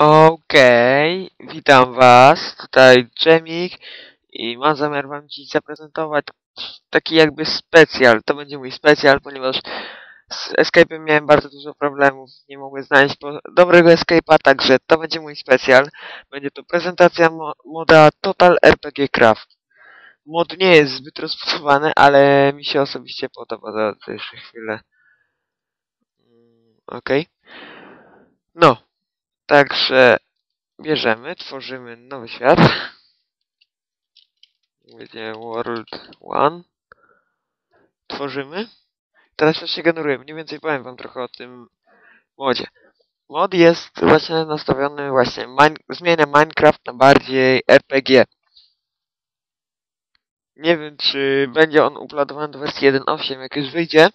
Okej, witam was, tutaj Dżemik i mam zamiar wam dziś zaprezentować taki jakby specjal. To będzie mój specjal, ponieważ z Escape'em miałem bardzo dużo problemów, nie mogłem znaleźć dobrego Escape'a, także to będzie mój specjal. Będzie to prezentacja mo moda Total RPG Craft. Mod nie jest zbyt rozbudowany, ale mi się osobiście podoba, za jeszcze chwilę. Mm, Okej. No, Także bierzemy, tworzymy nowy świat. Będzie World One. Tworzymy. Teraz już się generuje. Mniej więcej powiem wam trochę o tym modzie. Mod jest właśnie nastawiony właśnie, zmienia Minecraft na bardziej RPG. Nie wiem, czy będzie on upladowany do wersji 1.8, jak już wyjdzie,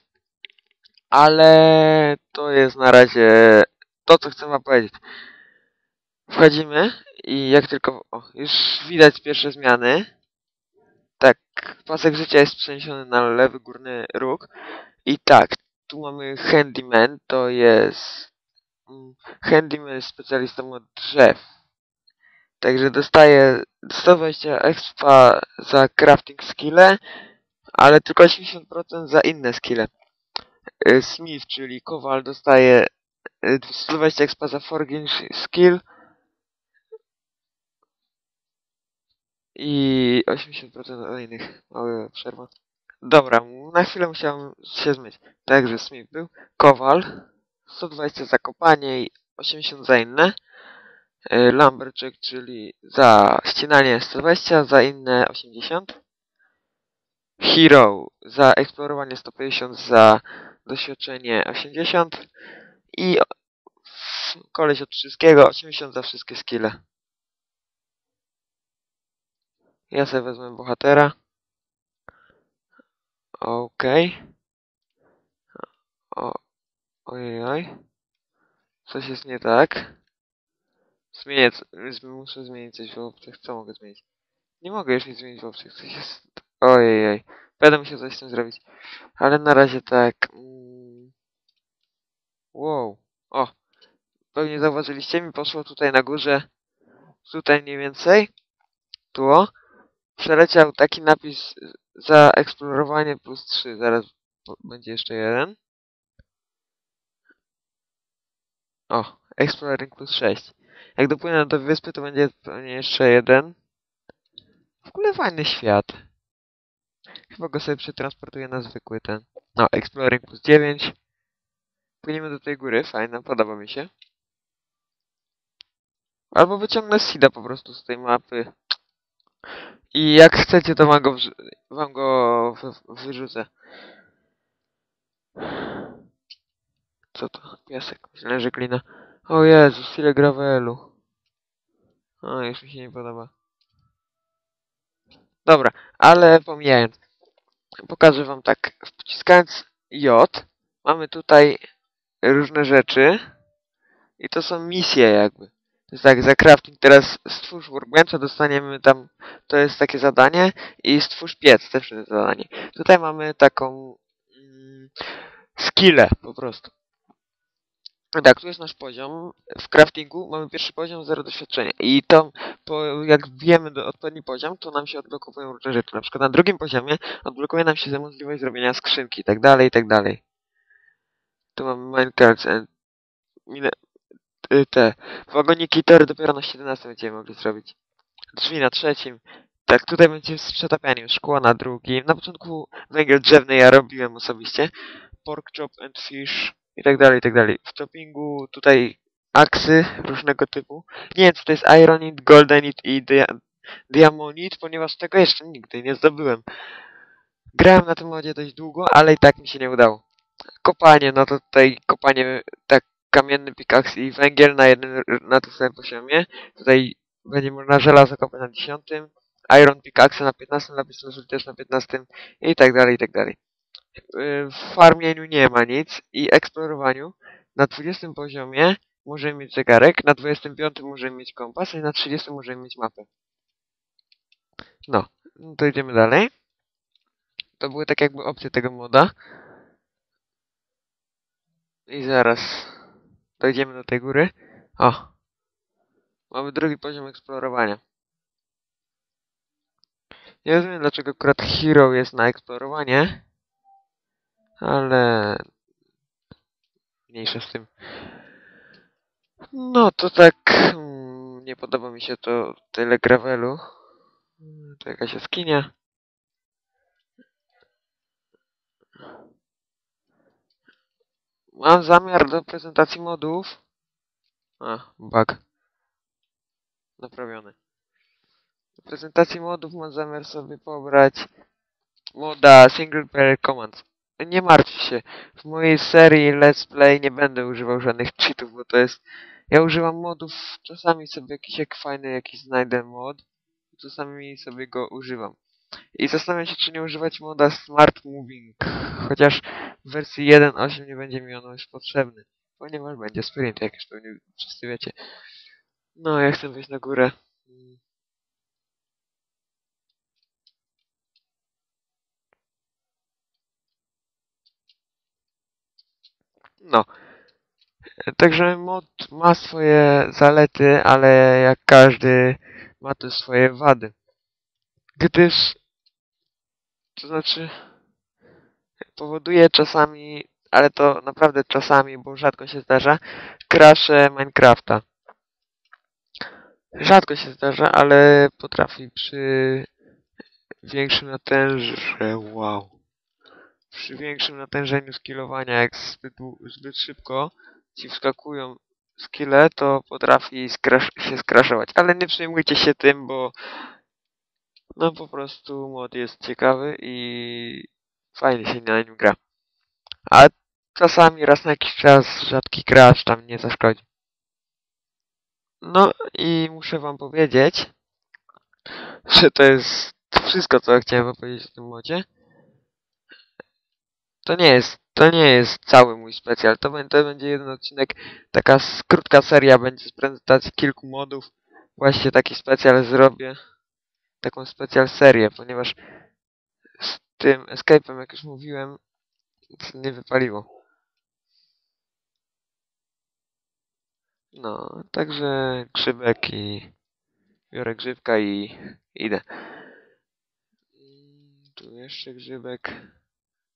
ale to jest na razie to, co chcę wam powiedzieć. Wchodzimy i jak tylko... O, już widać pierwsze zmiany. Tak, pasek życia jest przeniesiony na lewy górny róg. I tak, tu mamy Handyman, to jest... mm, Handyman jest specjalistą od drzew. Także dostaje 120 expa za crafting skille, ale tylko 80% za inne skille. Y, Smith, czyli kowal, dostaje 120 expa za forging skill, i 80% od innych. Mała przerwa. Dobra, na chwilę musiałem się zmyć. Także Smith był. Kowal. 120 za kopanie i 80 za inne. Y, Lumberjack, czyli za ścinanie 120, za inne 80. Hero za eksplorowanie 150, za doświadczenie 80. I koleś od wszystkiego 80 za wszystkie skille. Ja sobie wezmę bohatera. Okej. O, ojej, oj. Coś jest nie tak. Zmienię, muszę zmienić coś w opcjach. Co mogę zmienić? Nie mogę już nic zmienić w opcjach. Coś jest... Ojej, oj. Będę musiał coś z tym zrobić. Ale na razie tak... Wow. O. Pewnie zauważyliście, mi poszło tutaj na górze. Tutaj mniej więcej. Tu o. Przeleciał taki napis za eksplorowanie plus 3. Zaraz będzie jeszcze jeden. O, exploring plus 6. Jak dopłynę do wyspy, to będzie pewnie jeszcze jeden. W ogóle fajny świat. Chyba go sobie przetransportuję na zwykły ten. No, exploring plus 9. Płyniemy do tej góry, fajne, podoba mi się. Albo wyciągnę Sida po prostu z tej mapy. I jak chcecie, to wam go, wam go wy- wyrzucę. Co to? Piasek. Myślę, że glina. O Jezus, ile gravelu. O, już mi się nie podoba. Dobra, ale pomijając. Pokażę wam tak. Wciskając J, mamy tutaj różne rzeczy. I to są misje jakby. To jest tak, za crafting teraz stwórz workbencha, dostaniemy tam, to jest takie zadanie. I stwórz piec, też jest zadanie. Tutaj mamy taką mm, skillę po prostu. Tak, tu jest nasz poziom. W craftingu mamy pierwszy poziom, zero doświadczenia. I to, po, jak wiemy do odpowiedni poziom, to nam się odblokowują różne rzeczy. Na przykład na drugim poziomie odblokuje nam się za możliwość zrobienia skrzynki i tak dalej, i tak dalej. Tu mamy Minecraft and mine, y, te wagoniki tory dopiero na 17 będziemy mogli zrobić. Drzwi na trzecim. Tak, tutaj będzie z przetapianiem szkła na drugim. Na początku węgiel drzewny ja robiłem osobiście. Pork chop and fish i tak dalej, i tak dalej. W choppingu tutaj aksy różnego typu. Nie wiem, co to jest ironit, goldenit i dia diamonit, ponieważ tego jeszcze nigdy nie zdobyłem. Grałem na tym modzie dość długo, ale i tak mi się nie udało. Kopanie, no to tutaj kopanie, tak, kamienny pikaks i węgiel na jednym, na tym samym poziomie. Tutaj będzie można żelazo kopać na 10, iron pickaxe na 15, lapis lazuli też na 15 i tak dalej, i tak dalej. W farmieniu nie ma nic i eksplorowaniu na 20 poziomie możemy mieć zegarek, na 25 możemy mieć kompas i na 30 możemy mieć mapę. No, no to idziemy dalej. To były tak jakby opcje tego moda. I zaraz dojdziemy do tej góry. O, Mamy drugi poziom eksplorowania. Nie rozumiem dlaczego akurat Hero jest na eksplorowanie, ale mniejsza z tym. No to tak mm, nie podoba mi się to tyle gravelu. To jakaś jaskinia. Mam zamiar do prezentacji modów. A, bug. Naprawiony. Do prezentacji modów mam zamiar sobie pobrać moda Single Player Commands. Nie martw się. W mojej serii Let's Play nie będę używał żadnych cheatów, bo to jest... Ja używam modów, czasami sobie jakiś jak fajny jakiś znajdę mod, czasami sobie go używam. I zastanawiam się, czy nie używać moda Smart Moving, chociaż w wersji 1.8 nie będzie mi ono już potrzebny, ponieważ będzie sprint, jak już pewnie wszyscy wiecie. No, ja chcę wejść na górę. No. Także mod ma swoje zalety, ale jak każdy ma też swoje wady. Gdyż, to znaczy, powoduje czasami, ale to naprawdę czasami, bo rzadko się zdarza, crasze Minecrafta. Rzadko się zdarza, ale potrafi przy większym natężeniu, wow, przy większym natężeniu skillowania, jak zbyt, zbyt szybko ci wskakują skille, to potrafi skrasz się skraszować. Ale nie przejmujcie się tym, bo no po prostu mod jest ciekawy i fajnie się na nim gra. A czasami raz na jakiś czas rzadki crash tam nie zaszkodzi. No i muszę wam powiedzieć, że to jest wszystko, co chciałem powiedzieć o tym modzie. To nie jest, to nie jest cały mój specjal. To, to będzie jeden odcinek, taka krótka seria będzie z prezentacji kilku modów. Właśnie taki specjal zrobię. Taką specjal serię, ponieważ tym escape'em, jak już mówiłem, nie wypaliło. No, także grzybek i biorę grzybka i idę. Tu jeszcze grzybek,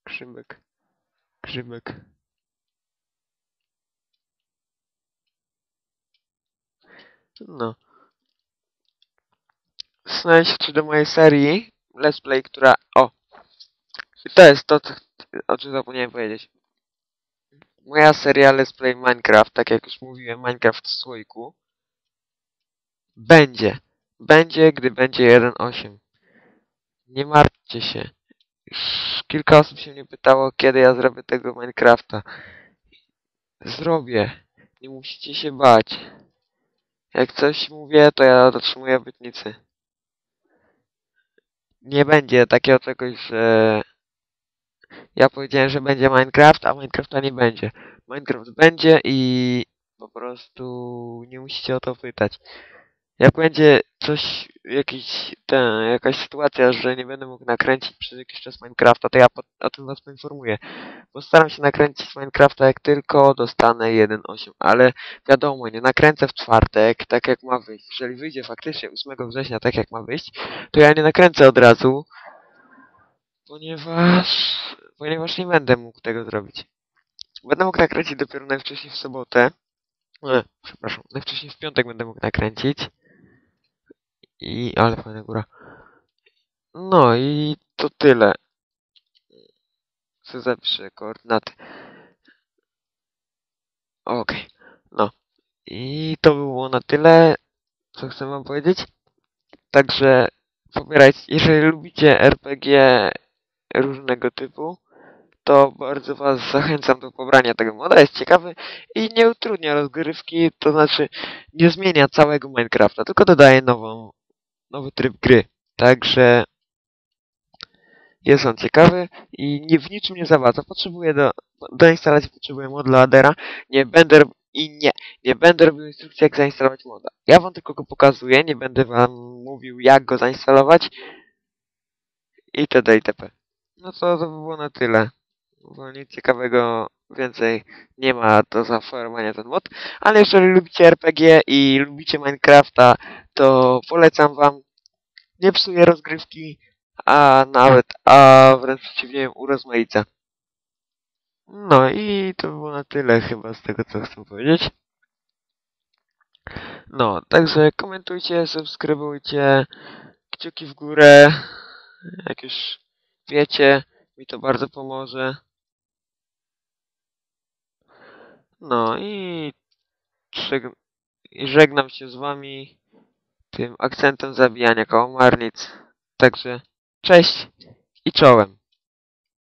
grzybek, grzybek. No. Się, czy do mojej serii Let's Play, która... O! To jest to, co, o czym zapomniałem powiedzieć. Moja seria Let's Play Minecraft, tak jak już mówiłem, Minecraft w słoiku, będzie. Będzie, gdy będzie 1.8. Nie martwcie się. Już kilka osób się mnie pytało, kiedy ja zrobię tego Minecrafta. Zrobię. Nie musicie się bać. Jak coś mówię, to ja dotrzymuję obietnicy. Nie będzie takiego czegoś, że ja powiedziałem, że będzie Minecraft, a Minecrafta nie będzie. Minecraft będzie i po prostu nie musicie o to pytać. Jak będzie coś, jakiś, ten, jakaś sytuacja, że nie będę mógł nakręcić przez jakiś czas Minecrafta, to ja po, o tym was poinformuję. Postaram się nakręcić Minecrafta jak tylko dostanę 1.8, ale wiadomo, nie nakręcę w czwartek, tak jak ma wyjść. Jeżeli wyjdzie faktycznie 8 września tak jak ma wyjść, to ja nie nakręcę od razu, ponieważ, ponieważ nie będę mógł tego zrobić. Będę mógł nakręcić dopiero najwcześniej w sobotę. E, przepraszam, najwcześniej w piątek będę mógł nakręcić. I, ale fajna góra. No i to tyle. Co zapiszę koordynaty. Okej, okay. no. I to było na tyle, co chcę wam powiedzieć. Także pobierajcie, jeżeli lubicie RPG różnego typu, to bardzo was zachęcam do pobrania tego moda. Jest ciekawy i nie utrudnia rozgrywki, to znaczy nie zmienia całego Minecrafta, tylko dodaje nową, nowy tryb gry. Także jest on ciekawy i nie w niczym nie zawadza. Potrzebuję do, do instalacji potrzebuję mod loadera. Nie będę i nie, nie będę robił instrukcji jak zainstalować moda. Ja wam tylko go pokazuję, nie będę wam mówił jak go zainstalować itd. itp. No to, to by było na tyle. Bo nic ciekawego więcej nie ma do zaoferowania ten mod. Ale jeżeli lubicie RPG i lubicie Minecrafta, to polecam wam. Nie psuje rozgrywki, a nawet, a wręcz przeciwnie, urozmaica. No i to było na tyle chyba z tego, co chcę powiedzieć. No, także komentujcie, subskrybujcie, kciuki w górę, jak już wiecie, mi to bardzo pomoże. No i, żeg- i żegnam się z wami tym akcentem zabijania kołomarnic. Także cześć i czołem.